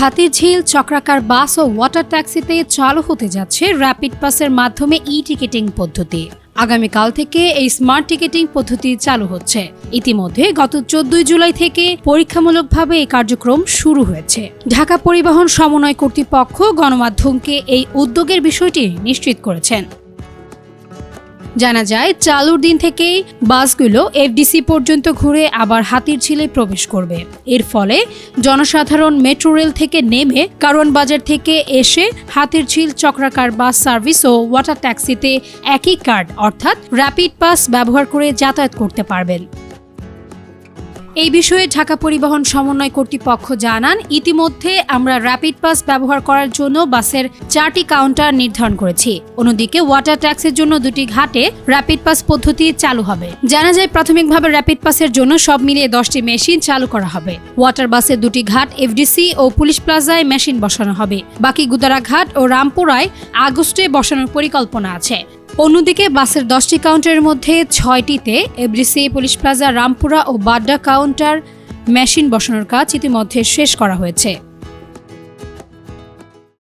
হাতিরঝিল চক্রাকার বাস ও ওয়াটার ট্যাক্সিতে চালু হতে যাচ্ছে র্যাপিড পাসের মাধ্যমে ই টিকিটিং পদ্ধতি। আগামীকাল থেকে এই স্মার্ট টিকিটিং পদ্ধতি চালু হচ্ছে। ইতিমধ্যে গত চোদ্দই জুলাই থেকে পরীক্ষামূলকভাবে এই কার্যক্রম শুরু হয়েছে। ঢাকা পরিবহন সমন্বয় কর্তৃপক্ষ গণমাধ্যমকে এই উদ্যোগের বিষয়টি নিশ্চিত করেছেন। জানা যায়, চালুর দিন থেকেই বাসগুলো এফডিসি পর্যন্ত ঘুরে আবার হাতির ঝিলে প্রবেশ করবে। এর ফলে জনসাধারণ মেট্রো রেল থেকে নেমে কারণ বাজার থেকে এসে হাতির ঝিল চক্রাকার বাস সার্ভিস ও ওয়াটার ট্যাক্সিতে একই কার্ড, অর্থাৎ র্যাপিড পাস ব্যবহার করে যাতায়াত করতে পারবেন। এই বিষয়ে ঢাকা পরিবহন সমন্বয় কর্তৃপক্ষ জানান, ইতিমধ্যে আমরা র্যাপিড পাস ব্যবহার করার জন্য বাসের চারটি কাউন্টার নির্ধারণ করেছি। অন্যদিকে ওয়াটার ট্যাক্সের জন্য দুটি ঘাটে র্যাপিড পাস পদ্ধতি চালু হবে। জানা যায় প্রাথমিকভাবে র্যাপিড পাসের জন্য সব মিলিয়ে দশটি মেশিন চালু করা হবে। ওয়াটার বাসের দুটি ঘাট এফডিসি ও পুলিশ প্লাজায় মেশিন বসানো হবে। বাকি গুদারা ঘাট ও রামপুরায় আগস্টে বসানোর পরিকল্পনা আছে। অন্যদিকে বাসের দশটি কাউন্টারের মধ্যে ছয়টিতে এব্রিসি, পুলিশ প্লাজা, রামপুরা ও বাড্ডা কাউন্টার মেশিন বসানোর কাজ ইতিমধ্যে শেষ করা হয়েছে।